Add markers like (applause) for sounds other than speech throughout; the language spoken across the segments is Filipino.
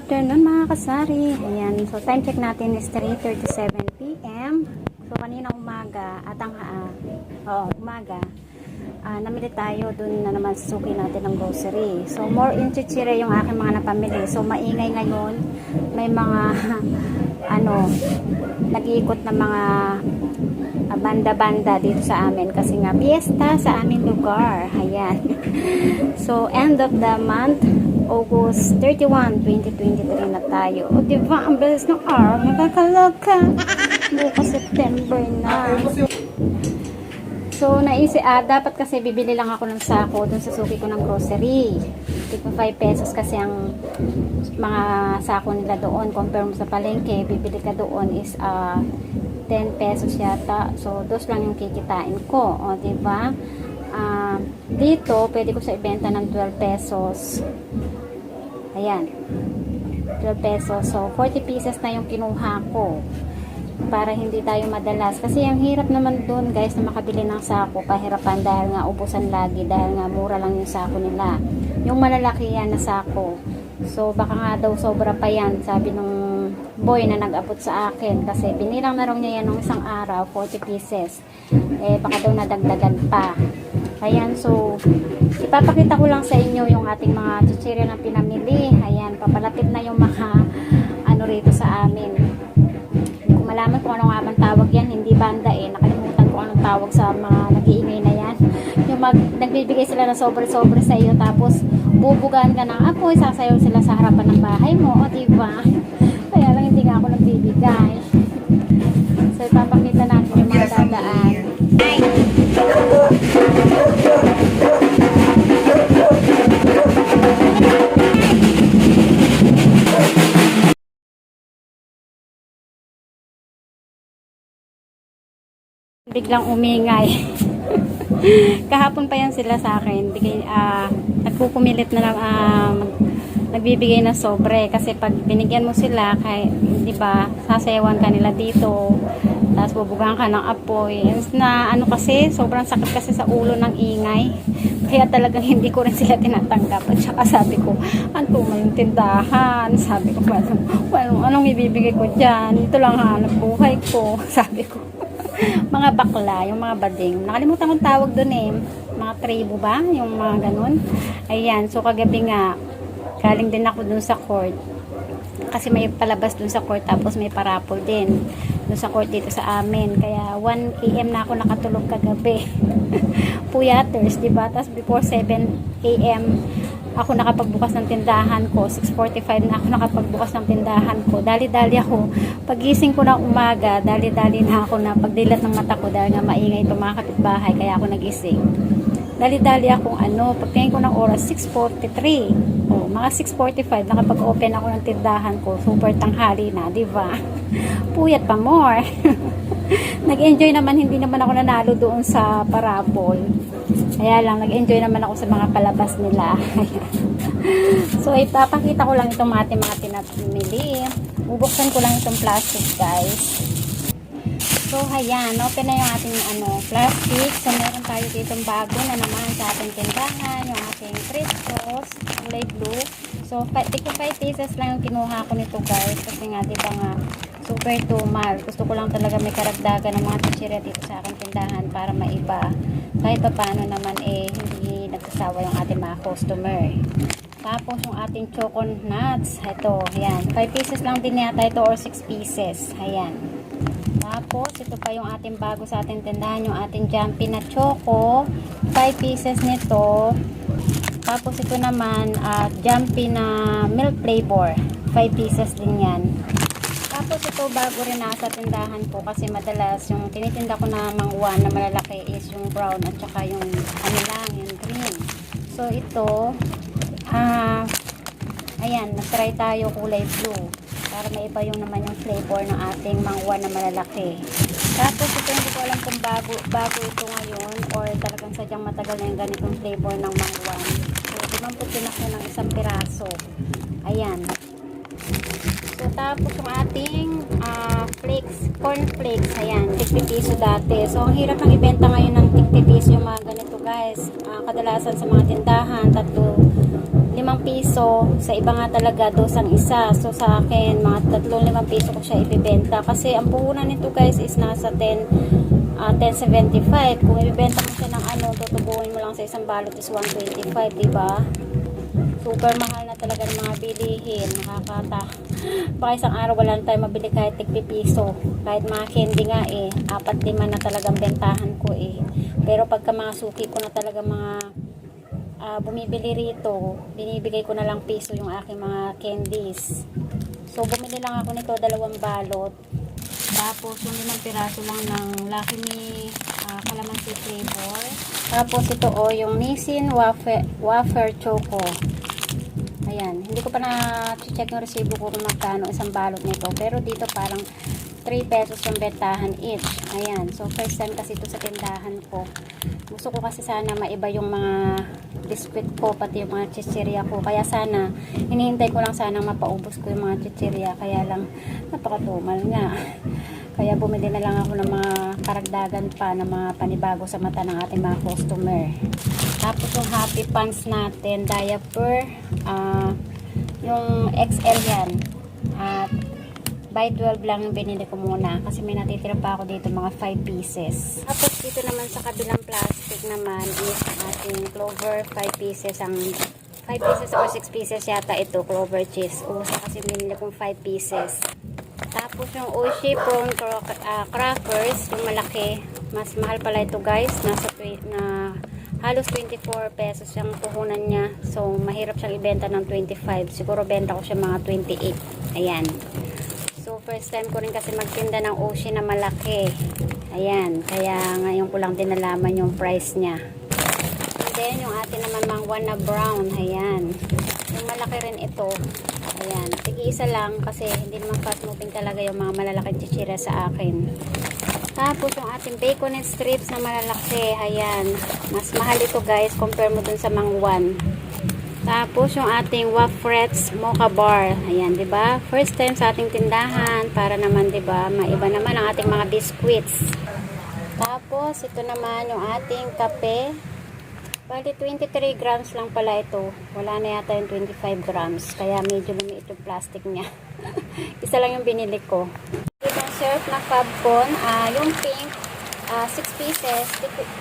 afternoon mga kasari. Ayan, so time check natin is 3.37 p.m. So kanina umaga at ang uh, oh, umaga, ah, namili tayo dun na naman suki natin ng grocery. So more in chichire yung aking mga napamili. So maingay ngayon, may mga (laughs) ano, nag-iikot na mga ah, banda-banda dito sa amin kasi nga piyesta sa aming lugar. Ayan. (laughs) so end of the month, August 31, 2023 na tayo. O diba, ang bilis ng araw, nakakaloka. Bukas September na. So, naisi, ah, dapat kasi bibili lang ako ng sako dun sa suki ko ng grocery. Tipo 5 pesos kasi ang mga sako nila doon. Compare mo sa palengke, bibili ka doon is ah, 10 pesos yata. So, dos lang yung kikitain ko. O, diba? Ah, dito, pwede ko sa ibenta ng 12 pesos. Ayan. 12 pesos. So, 40 pieces na yung kinuha ko para hindi tayo madalas. Kasi ang hirap naman doon guys na makabili ng sako. Kahirapan dahil nga ubusan lagi dahil nga mura lang yung sako nila. Yung malalaki yan na sako. So baka nga daw sobra pa yan sabi nung boy na nag-abot sa akin kasi binilang na raw niya yan nung isang araw 40 pieces. Eh baka daw nadagdagan pa. Ayan, so ipapakita ko lang sa inyo yung ating mga chichirya na pinamili. Ayan, papalapit na yung mga ano rito sa amin ko malaman kung ano nga man tawag yan, hindi banda eh. Nakalimutan ko anong tawag sa mga nag-iingay na yan. Yung mag, nagbibigay sila ng sobre-sobre sa iyo, tapos bubugaan ka ng apoy, sasayaw sila sa harapan ng bahay mo, o diba? Kaya lang hindi nga ako nagbibigay. So, ipapakita natin yung mga dadaan. Biglang umingay. (laughs) Kahapon pa yan sila sa akin. Bigay, ah, nagpupumilit na lang, mag- nagbibigay ng sobre. Kasi pag binigyan mo sila, kay, di ba, sasayawan ka nila dito. Tapos bubugang ka ng apoy. Na ano kasi, sobrang sakit kasi sa ulo ng ingay. Kaya talagang hindi ko rin sila tinatanggap. At saka sabi ko, ang tuma yung tindahan. Sabi ko, well, well, anong ibibigay ko dyan? Ito lang hanap buhay ko. (laughs) Sabi ko mga bakla, yung mga bading. Nakalimutan kong tawag doon eh. Mga tribo ba? Yung mga ganun. Ayan. So, kagabi nga, galing din ako dun sa court. Kasi may palabas dun sa court, tapos may parapol din dun sa court dito sa amin. Kaya 1 a.m. na ako nakatulog kagabi. (laughs) Puyaters, di ba? Tapos before 7 a.m. ako nakapagbukas ng tindahan ko. 6.45 na ako nakapagbukas ng tindahan ko. Dali-dali ako. Pagising ko ng umaga, dali-dali na ako na pagdilat ng mata ko dahil nga maingay itong mga kapitbahay. Kaya ako nagising. Dali-dali akong ano, pagtingin ko ng oras, 6.43. Mga 6.45, nakapag-open ako ng tindahan ko. Super tanghali na, di ba? (laughs) Puyat pa more. (laughs) Nag-enjoy naman, hindi naman ako nanalo doon sa parapol. Kaya lang, nag-enjoy naman ako sa mga palabas nila. (laughs) so, ipapakita ko lang itong ating mga pinamili. Bubuksan ko lang itong plastic, guys. So, ayan, open na yung ating ano, plastic. So, meron tayo ditong bago na naman sa ating tindahan, yung ating Cristos, kulay blue. So, 55 pieces lang yung kinuha ko nito, guys. Kasi nga, di ba nga, super tumal. Gusto ko lang talaga may karagdagan ng mga tishirya dito sa aking tindahan para maiba. Kahit pa paano naman, eh, hindi nagsasawa yung ating mga customer. Tapos, yung ating choco nuts. Ito, ayan. 5 pieces lang din yata ito or 6 pieces. Ayan. Tapos, ito pa yung ating bago sa ating tindahan, yung ating jumpy na choco. 5 pieces nito. Tapos, ito naman, uh, jumpy na milk flavor. 5 pieces din yan. Tapos, ito bago rin nasa tindahan ko kasi madalas yung tinitinda ko na mangwa na malalaki is yung brown at saka yung ano lang, yung green. So, ito, ah, ayan, nag-try tayo kulay blue para maiba yung naman yung flavor ng ating mangwa na malalaki. Tapos ito hindi ko alam kung bago, bago ito ngayon or talagang sadyang matagal na yung ganitong flavor ng mangwa. So, dumampot din ako ng isang piraso. Ayan. So, tapos yung ating ah, flakes, corn flakes, ayan, 50 piso dati. So, ang hirap ng ibenta ngayon ng 50 piso yung mga ganito guys. Ah, kadalasan sa mga tindahan, tatlo, limang piso. Sa iba nga talaga, dos ang isa. So, sa akin, mga tatlong limang piso ko siya ibibenta. Kasi, ang puhunan nito guys is nasa 10, ah, 10.75. Kung ibibenta mo siya ng ano, tutubuhin mo lang sa isang balot is 125, di ba? Super mahal na talaga ng mga bilihin. Nakakata. Baka isang araw wala na tayo mabili kahit tigpi piso. Kahit mga candy nga eh. Apat lima na talagang bentahan ko eh. Pero pagka mga suki ko na talaga mga ah, bumibili rito, binibigay ko na lang piso yung aking mga candies. So, bumili lang ako nito, dalawang balot. Tapos, yung limang piraso lang ng Lucky Me ah, Calamansi flavor. Tapos, ito o, yung Nissin Wafer, Wafer Choco. Ayan, hindi ko pa na-check yung resibo ko kung magkano isang balot nito. Pero dito parang 3 pesos yung bentahan each. Ayan, so first time kasi ito sa tindahan ko. Gusto ko kasi sana maiba yung mga biscuit ko, pati yung mga chichirya ko. Kaya sana, hinihintay ko lang sana mapaubos ko yung mga chichirya. Kaya lang, napakatumal nga. (laughs) Kaya bumili na lang ako ng mga karagdagan pa ng mga panibago sa mata ng ating mga customer. Tapos yung happy pants natin, diaper, ah, yung XL yan. At by 12 lang yung binili ko muna kasi may natitira pa ako dito mga 5 pieces. Tapos dito naman sa kabilang plastic naman is ang ating clover 5 pieces ang 5 pieces or 6 pieces yata ito clover cheese. Uso kasi binili kong 5 pieces. Tapos yung Oshi prawn ah, crackers, yung malaki, mas mahal pala ito guys, nasa na halos 24 pesos yung puhunan niya. So mahirap siyang ibenta ng 25. Siguro benta ko siya mga 28. Ayan. First time ko rin kasi magtinda ng Oshi na malaki. Ayan, kaya ngayon ko lang din nalaman yung price niya. And then yung atin naman one na brown, ayan. Yung malaki rin ito. Ayan, tig-isa lang kasi hindi naman fast moving talaga yung mga malalaking chichira sa akin. Tapos yung ating baconet strips na malalaki, ayan. Mas mahal ito guys, compare mo dun sa mangwan. Tapos yung ating Wafrets Mocha Bar. Ayan, 'di ba? First time sa ating tindahan para naman 'di ba, maiba naman ang ating mga biscuits. Tapos ito naman yung ating kape. Bali 23 grams lang pala ito. Wala na yata yung 25 grams. Kaya medyo lumiit yung plastic niya. (laughs) Isa lang yung binili ko. Itong syrup na Fabcon, ah yung pink, ah 6 pieces.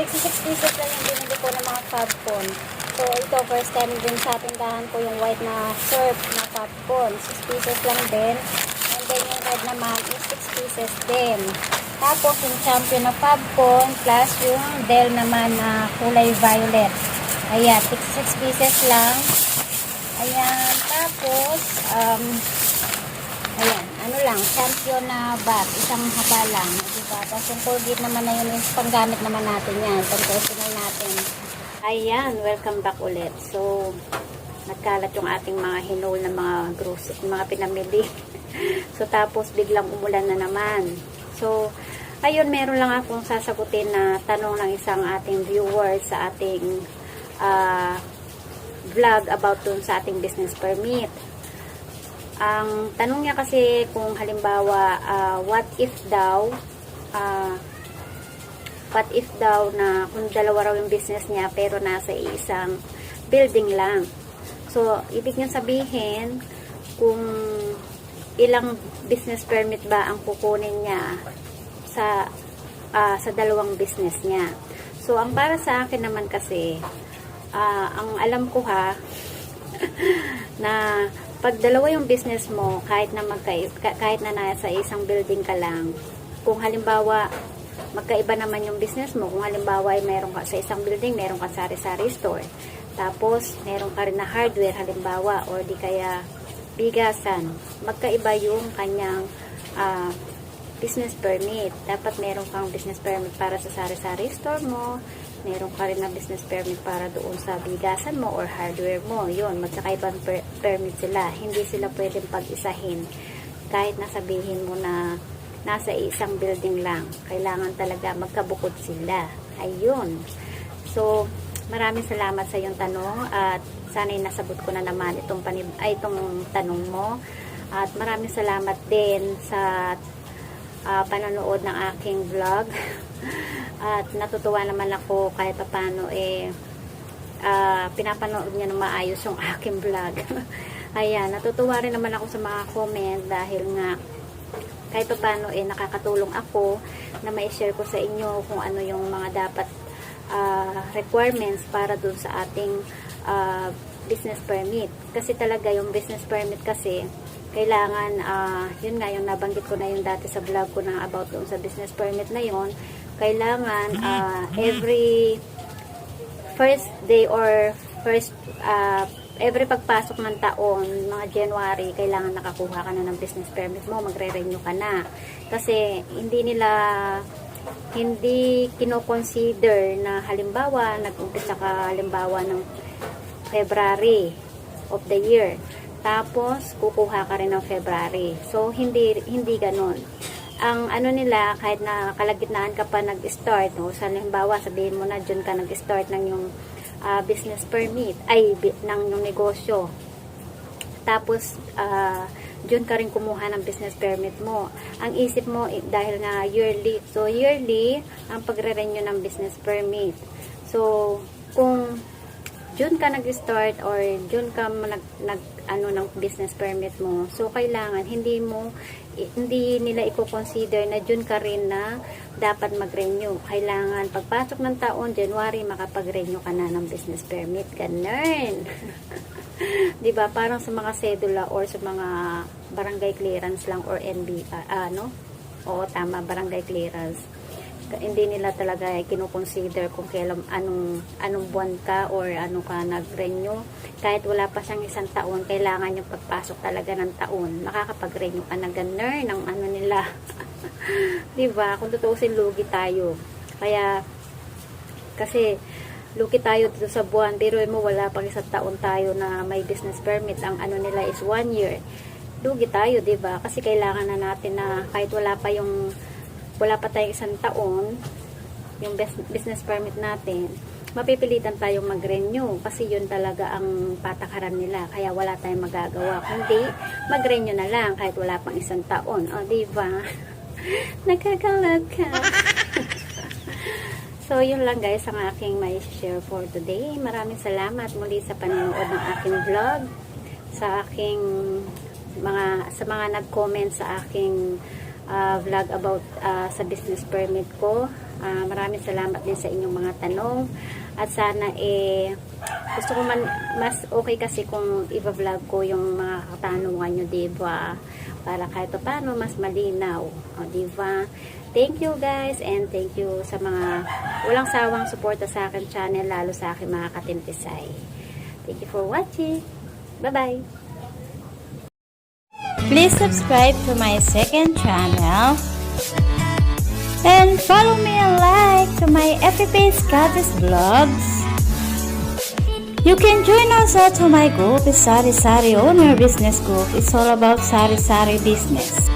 66 pieces lang yung binili ko ng mga Fabcon. So ito first time din sa tindahan ko yung white na syrup na Fabcon. 6 pieces lang din. And then yung red naman is 6 pieces din. Tapos yung champion na Fabcon plus yung Del naman na kulay violet. Ayan, 66 pieces lang. Ayan, tapos um, ayan, ano lang, champion na bat, isang haba lang, diba? Tapos yung Colgate naman na yun, is panggamit naman natin yan, pang personal natin. Ayan, welcome back ulit. So, nagkalat yung ating mga hinol na mga groceries, mga pinamili. (laughs) so, tapos biglang umulan na naman. So, ayun, meron lang akong sasagutin na tanong ng isang ating viewer sa ating ah, vlog about dun sa ating business permit. Ang tanong niya kasi kung halimbawa, ah, what if daw, ah, what if daw na kung dalawa raw yung business niya pero nasa isang building lang. So, ibig niya sabihin, kung ilang business permit ba ang kukunin niya sa ah, sa dalawang business niya. So, ang para sa akin naman kasi, ah, ang alam ko ha, (laughs) na pag dalawa yung business mo, kahit na magka, ka- kahit na nasa isang building ka lang, kung halimbawa, magkaiba naman yung business mo, kung halimbawa ay meron ka sa isang building, meron ka sari-sari store, tapos meron ka rin na hardware, halimbawa, or di kaya bigasan, magkaiba yung kanyang ah, business permit. Dapat meron kang business permit para sa sari-sari store mo, meron ka rin na business permit para doon sa bigasan mo or hardware mo. Yun, magkakaibang per- permit sila. Hindi sila pwedeng pag-isahin. Kahit nasabihin mo na nasa isang building lang. Kailangan talaga magkabukod sila. Ayun. So, maraming salamat sa iyong tanong at sana'y nasagot ko na naman itong, panib- ay, itong tanong mo. At maraming salamat din sa ah, panonood ng aking vlog. (laughs) At natutuwa naman ako kahit paano eh ah, pinapanood niya ng maayos yung (laughs) aking vlog. (laughs) Ayan, natutuwa rin naman ako sa mga comment dahil nga kahit pa paano eh nakakatulong ako na ma-share ko sa inyo kung ano yung mga dapat ah, requirements para dun sa ating ah, business permit. Kasi talaga yung business permit kasi kailangan, ah, yun nga yung nabanggit ko na yung dati sa vlog ko na about dun sa business permit na yon kailangan ah, every first day or first uh, every pagpasok ng taon, mga January, kailangan nakakuha ka na ng business permit mo, magre-renew ka na. Kasi hindi nila hindi kino-consider na halimbawa, nag-umpisa ka halimbawa ng February of the year. Tapos, kukuha ka rin ng February. So, hindi, hindi ganon. Ang ano nila, kahit na kalagitnaan ka pa nag-start, no, sa halimbawa, sabihin mo na dyan ka nag-start ng yung ah, business permit, ay, ng yung negosyo. Tapos, ah, dyan ka rin kumuha ng business permit mo. Ang isip mo, dahil nga yearly, so yearly, ang pagre-renew ng business permit. So, kung dyan ka nag-start or dyan ka nag, nag ano ng business permit mo. So kailangan hindi mo hindi nila i-consider na dyan ka rin na dapat mag-renew. Kailangan pagpasok ng taon, January, makapag-renew ka na ng business permit. Ganun. (laughs) 'Di ba? Parang sa mga sedula or sa mga barangay clearance lang or NB ah, ano? Oo, tama, barangay clearance hindi nila talaga kino-consider kung kailan anong anong buwan ka or ano ka nag-renew. Kahit wala pa siyang isang taon kailangan yung pagpasok talaga ng taon. Makakapag-renew ka na ganun ng ano nila. (laughs) 'di ba kung tutuusin lugi tayo. Kaya kasi lugi tayo dito sa buwan pero mo wala pang isang taon tayo na may business permit. Ang ano nila is one year. Lugi tayo ba kasi kailangan na natin na kahit wala pa yung wala pa tayong isang taon, yung business permit natin, mapipilitan tayong mag-renew kasi yun talaga ang patakaran nila. Kaya wala tayong magagawa. Kundi, mag-renew na lang kahit wala pang isang taon. O, di ba? (laughs) Nagkakalag ka. (laughs) so, yun lang guys ang aking may share for today. Maraming salamat muli sa panonood ng aking vlog. Sa aking mga sa mga nag-comment sa aking uh, vlog about uh, sa business permit ko. Uh, maraming salamat din sa inyong mga tanong. At sana eh, gusto ko man, mas okay kasi kung i-vlog ko yung mga katanungan nyo, diba? Para kahit pa paano, mas malinaw. O, diba? Thank you guys and thank you sa mga walang sawang suporta sa akin channel, lalo sa akin mga katimpisay. Thank you for watching. Bye-bye! Please subscribe to my second channel and follow me and like to my FP Scottish blogs. You can join also to my group, Sari Sari Owner Business Group. It's all about Sari Sari business.